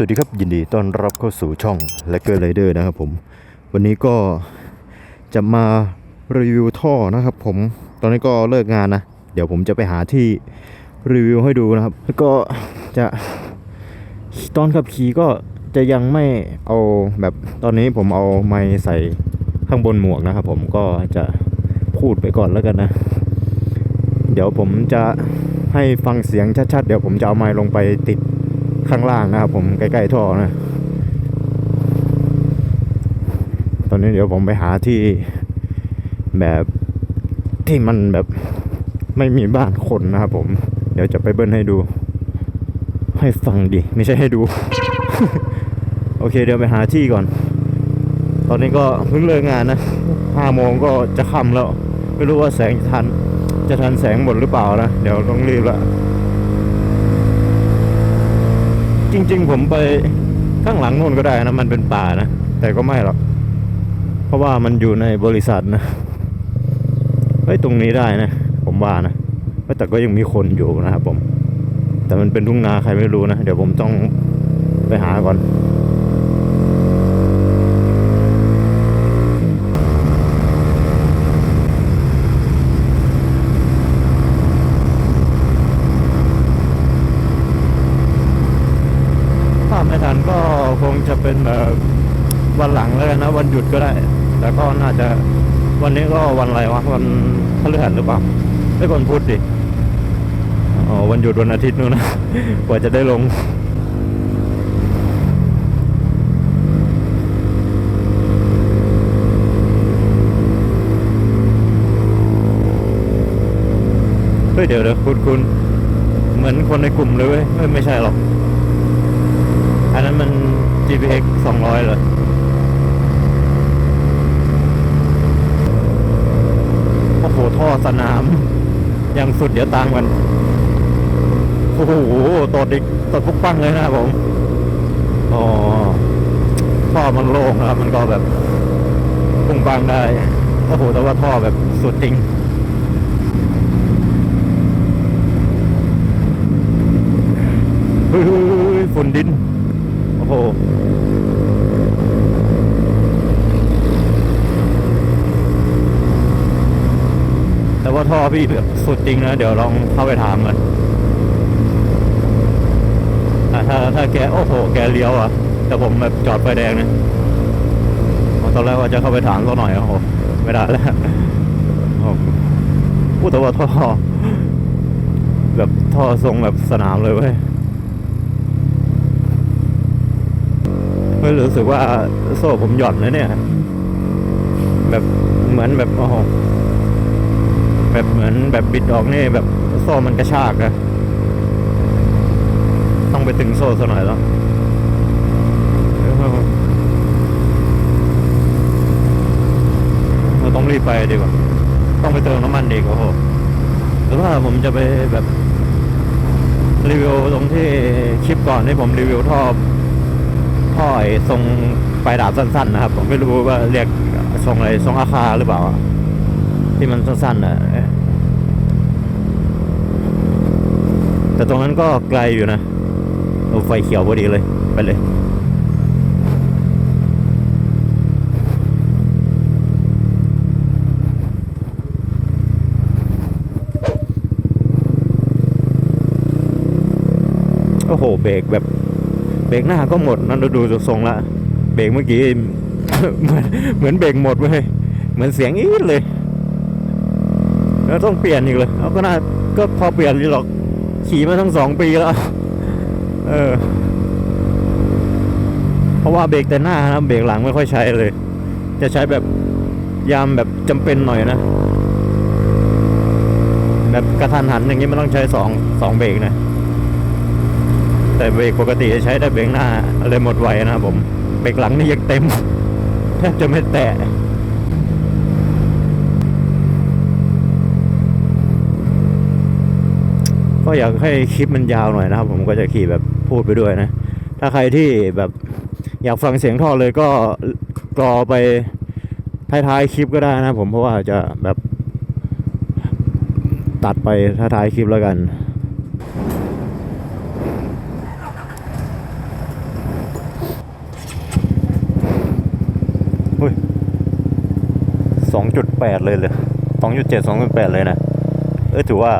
สวัสดีครับยินดีต้อนรับเข้าสู่ช่องแลกเกอร์ไรเดอร์นะครับผมวันนี้ก็จะมารีวิวท่อนะครับผมตอนนี้ก็เลิกงานนะ เดี๋ยวผมจะไปหาที่รีวิวให้ดูนะครับ แล้วก็จะตอนขับขี่ก็จะยังไม่เอาแบบตอนนี้ผมเอาไม้ใส่ข้างบนหมวกนะครับผมก็จะพูดไปก่อนแล้วกันนะ เดี๋ยวผมจะให้ฟังเสียงชัดๆ เดี๋ยวผมจะเอาไม้ลงไปติด ข้างล่างนะครับผมใกล้ๆท่อนะ ตอนนี้เดี๋ยวผมไปหาที่แบบที่มันแบบไม่มีบ้านคนนะครับผม เดี๋ยวจะไปเบิ้ลให้ดู ให้ฟังดิ ไม่ใช่ให้ดู โอเคเดี๋ยวไปหาที่ก่อน ตอนนี้ก็เพิ่งเลิกงานนะห้าโมงก็จะค่ำแล้ว ไม่รู้ว่าแสงจะทัน จะทันแสงหมดหรือเปล่านะ เดี๋ยวต้องรีบละ จริง ๆ ผมไปข้างหลังนู่นก็ได้นะ มันเป็นป่านะ แต่ก็ไม่หรอก เพราะว่ามันอยู่ในบริษัทนะเฮ้ยตรงนี้ได้นะ ผมว่านะแต่ก็ยังมีคนอยู่นะครับผม แต่มันเป็นทุ่งนาใครไม่รู้นะ เดี๋ยวผมต้องไปหาก่อน ถ้าไม่ทันก็ คงจะเป็นแบบวันหลังแล้วกันนะ วันหยุดก็ได้ แต่ก็น่าจะวันนี้ก็วันอะไรวะวันพฤหัสหรือเปล่าไม่วันพุธดิอ๋อวันหยุดวันอาทิตย์นู่นนะกว่าจะได้ลงเฮ้ยเดี๋ยวเดี๋ยวคุณคุณเหมือนคนในกลุ่มเลยเว้ยเอ้ยไม่ใช่หรอก อันนั้นมัน GPX 200เลยโอ้โหท่อสนาม ยังสุดเดี๋ยวตามกัน โอ้โหตดอีกตดพุกปังเลยนะผม อ๋อท่อมันโล่งนะครับ มันก็แบบปุ้งปังได้ โอ้โห แต่ว่าท่อแบบสุดจริงเฮ้ยฝุ่นดิน โอ้โหแต่ว่าท่อพี่แบบสุดจริงนะ เดี๋ยวลองเข้าไปถามกันอะถ้าถ้าแกโอ้โห แกเลี้ยวอะ แต่ผมแบบจอดไฟแดงนะตอนแรกว่าจะเข้าไปถามเขาหน่อยโอ้โหไม่ได้แล้วโอ้โหพูดแต่ว่าท่อ แบบท่อทรงแบบสนามเลยเว้ย ไม่รู้สึกว่าโซ่ผมหย่อนนะเนี่ย แบบเหมือนแบบโอ้โหแบบเหมือนแบบบิดออกนี่แบบโซ่มันกระชากอะต้องไปตึงโซ่ซะหน่อยแล้วเราต้องรีบไปดีกว่า ต้องไปเติมน้ำมันดีกว่าโอ้โหหรือว่าผมจะไปแบบรีวิวตรงที่คลิปก่อนที่ผมรีวิวท่อ ท่อไอ้ทรงปลายดาบสั้นๆนะครับ ผมไม่รู้ว่าเรียกทรงอะไรทรงอาคาหรือเปล่า ที่มันสั้นๆนะแต่ตรงนั้นก็ไกลอยู่นะโอ้ไฟเขียวพอดีเลย ไปเลย โอ้โห เบรกแบบ เบรกหน้าก็หมดนั่นดูดูทรงละเบรกเมื่อกี้เหมือนเหมือนเบรกหมดเว้ยเหมือนเสียงอีดเลย แล้วต้องเปลี่ยนอีกเลยเอาก็น่าก็พอเปลี่ยนนี่หรอกขี่มาทั้งสองปีแล้วเออเพราะว่าเบรกแต่หน้านะเบรกหลังไม่ค่อยใช้เลย จะใช้แบบยามแบบจำเป็นหน่อยนะแบบกระทันหันอย่างนี้มันต้องใช้สองสองเบรกนะ แต่เบรกปกติจะใช้แต่เบรกหน้าเลยหมดไวนะครับผมเบรกหลังนี่ยังเต็มแทบจะไม่แตะก็อยากให้คลิปมันยาวหน่อยนะครับ ผมก็จะขี่แบบพูดไปด้วยนะ ถ้าใครที่แบบอยากฟังเสียงท่อเลยก็กรอไปท้ายๆคลิปก็ได้นะผมเพราะว่าจะแบบตัดไปท้ายๆคลิปแล้วกัน องจุดแปดเลยเลยสองจุดเจ็ดสองจุดแปดเลยนะ เออถือว่า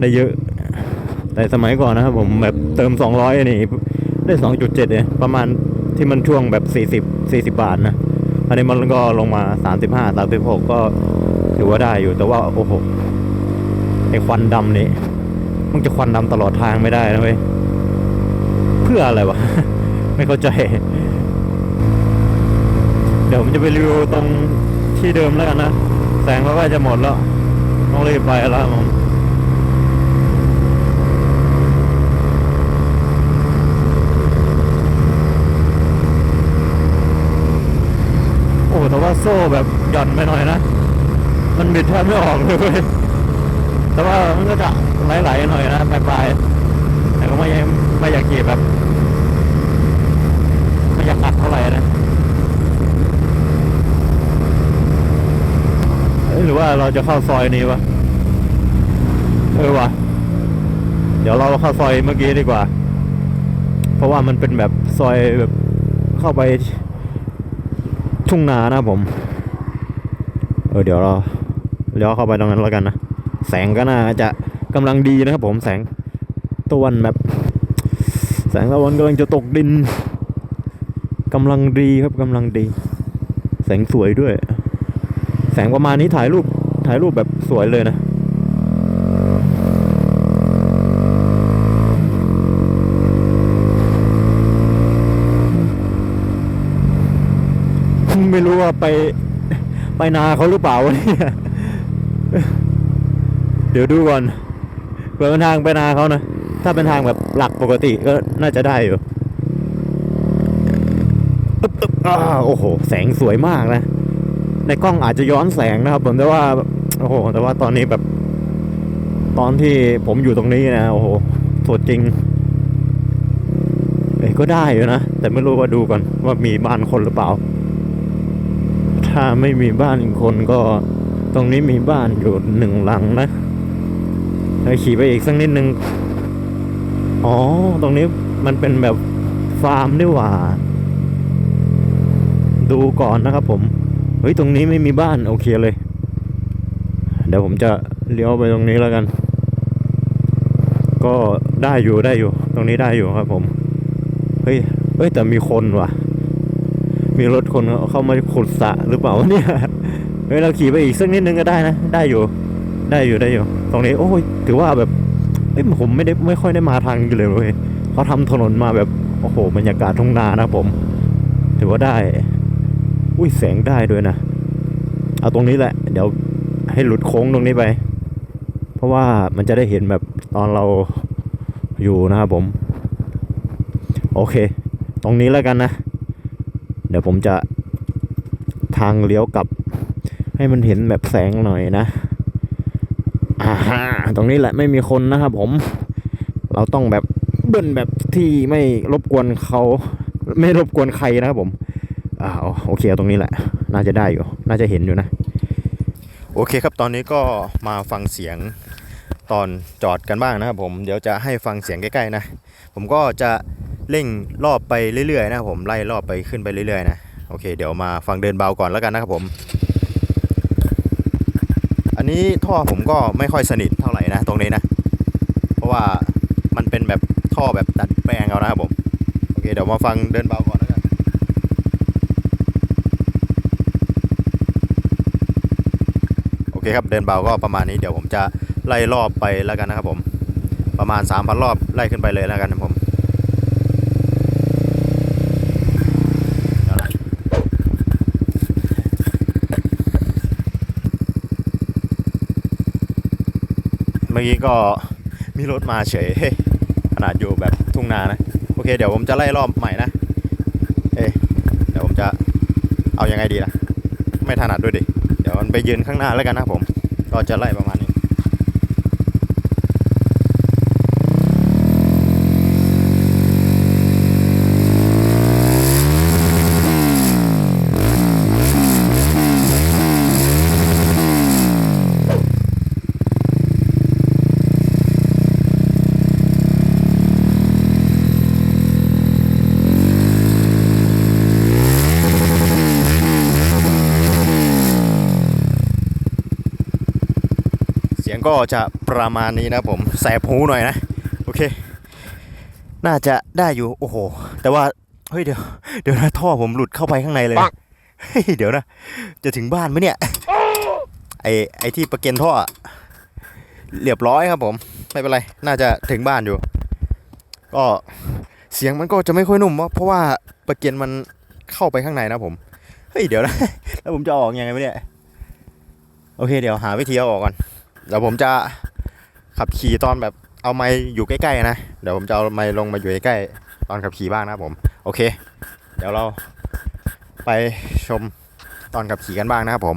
ได้เยอะ แต่สมัยก่อนนะครับผมแบบเติมสองร้อยนี่ ได้สองจุดเจ็ดเนี่ยประมาณที่มันช่วงแบบสี่สิบสี่สิบาทนะ อันนี้มันก็ลงมาสามสิบห้าสามสิบหกก็ถือว่าได้อยู่แต่ว่า โอ้โหไอควันดำนี่มันจะควันดำตลอดทางไม่ได้นะเว้ยเพื่ออะไรวะ ไม่เข้าใจ เดี๋ยวผมจะไปรีวิวตรง ที่เดิมแล้วกันนะ แสงเราก็จะหมดแล้วต้องรีบไปแล้วผมโอ้แต่ว่าโซ่แบบหย่อนไปหน่อยนะ มันบิดแทบไม่ออกเลย แต่ว่ามันก็จะไหลๆหน่อยนะปลายๆแต่ก็ไม่ไม่อยากขี่แบบไม่อยากอัดเท่าไหร่นะเอ้ย หรือว่าเราจะเข้าซอยนี้วะเออวะเดี๋ยวเราเข้าซอยเมื่อกี้ดีกว่า เพราะว่ามันเป็นแบบซอยแบบเข้าไปทุ่งนานะผม เออเดี๋ยวเราเลี้ยวเข้าไปตรงนั้นแล้วกันนะ แสงก็น่าจะกำลังดีนะครับผมแสงตะวันแบบ แสงตะวันกำลังจะตกดินกำลังดีครับกำลังดี แสงสวยด้วย แสงประมาณนี้ถ่ายรูปถ่ายรูปแบบสวยเลยนะไม่รู้ว่าไปไปนาเขาหรือเปล่าวะเนี่ยเดี๋ยวดูก่อนเปิดเป็นทางไปนาเขานะ ถ้าเป็นทางแบบหลักปกติก็น่าจะได้อยู่อ้าโอ้โห แสงสวยมากนะ ในกล้องอาจจะย้อนแสงนะครับ ผมแต่ว่าโอ้โหแต่ว่าตอนนี้แบบ ตอนที่ผมอยู่ตรงนี้นะโอ้โหสดจริงเอ้ก็ได้อยู่นะ แต่ไม่รู้ว่าดูก่อนว่ามีบ้านคนหรือเปล่า ถ้าไม่มีบ้านคนก็ตรงนี้มีบ้านอยู่หนึ่งหลังนะไปขี่ไปอีกสักนิดนึง อ๋อ ตรงนี้มันเป็นแบบฟาร์มด้วยว่า ดูก่อนนะครับผม ฮ้ยตรงนี้ไม่มีบ้านโอเคเลย เดี๋ยวผมจะเลี้ยวไปตรงนี้แล้วกัน ก็ได้อยู่ได้อยู่ ตรงนี้ได้อยู่ครับผม เฮ้ยเฮ้ยแต่มีคนว่ะ มีรถคนเข้ามาขุดสะหรือเปล่าเนี่ยเฮ้ยเราขี่ไปอีกสักนิดนึงก็ได้นะ ได้อยู่ ได้อยู่ได้อยู่ ตรงนี้ โอ้ยถือว่าแบบเอ้ยผมไม่ได้ไม่ค่อยได้มาทางนี้เลยเว้ยเขาทำถนนมาแบบโอ้โหบรรยากาศทุ่งนานะผม ถือว่าได้ อุ้ยแสงได้ด้วยนะ เอาตรงนี้แหละ เดี๋ยวให้หลุดโค้งตรงนี้ไป เพราะว่ามันจะได้เห็นแบบตอนเราอยู่นะครับผม โอเค ตรงนี้แล้วกันนะ เดี๋ยวผมจะทางเลี้ยวกลับ ให้มันเห็นแบบแสงหน่อยนะอ่าฮะตรงนี้แหละไม่มีคนนะครับผม เราต้องแบบเบิ้ลแบบที่ไม่รบกวนเขา ไม่รบกวนใครนะครับผม อ่าโอเคเอาตรงนี้แหละ น่าจะได้อยู่ น่าจะเห็นอยู่นะ โอเคครับตอนนี้ก็มาฟังเสียงตอนจอดกันบ้างนะครับผมเดี๋ยวจะให้ฟังเสียงใกล้ๆนะ ผมก็จะเร่งรอบไปเรื่อยๆนะครับผมไล่รอบไปขึ้นไปเรื่อยๆนะโอเค เดี๋ยวมาฟังเดินเบาก่อนแล้วกันนะครับผม อันนี้ท่อผมก็ไม่ค่อยสนิทเท่าไหร่นะตรงนี้นะ เพราะว่ามันเป็นแบบท่อแบบดัดแปลงเอานะครับผมโอเคเดี๋ยวมาฟังเดินเบาก่อนแล้วกัน โอ เคครับเดินเบาก็ประมาณนี้เดี๋ยวผมจะไล่รอบไปแล้วกันนะครับผม ประมาณ 3,000 รอบไล่ขึ้นไปเลยแล้วกันนะผมเมื่อกี้ก็มีรถมาเฉยขนาดอยู่แบบทุ่งนานะ โอเค เดี๋ยวผมจะไล่รอบใหม่นะ เอ๊เดี๋ยวผมจะเอายังไงดีล่ะไม่ถนัดด้วยดิ ยวมันไปยืนข้างหน้าแล้วกันนะผม ก็จะไล่ประมาณนี้ ก็จะประมาณนี้นะครับผมแสบหูหน่อยนะโอเค น่าจะได้อยู่โอ้โห แต่ว่าเฮ้ยเดี๋ยวเดี๋ยวนะท่อผมหลุดเข้าไปข้างในเลยนะเฮ้ยเดี๋ยวนะ จะถึงบ้านไหมเนี่ยไอไอที่ประเก็นท่ออะเรียบร้อยครับผมไม่เป็นไร น่าจะถึงบ้านอยู่ ก็เสียงมันก็จะไม่ค่อยนุ่มเพราะว่าประเก็นมันเข้าไปข้างในนะผมเฮ้ยเดี๋ยวนะแล้วผมจะออกยังไงวะเนี่ยโอเคเดี๋ยวหาวิธีเอาออกก่อน เดี๋ยวผมจะขับขี่ตอนแบบเอาไม้อยู่ใกล้ๆนะ เดี๋ยวผมจะเอาไม้ลงมาอยู่ใกล้ๆตอนขับขี่บ้างนะครับผม โอเค เดี๋ยวเราไปชมตอนขับขี่กันบ้างนะครับผม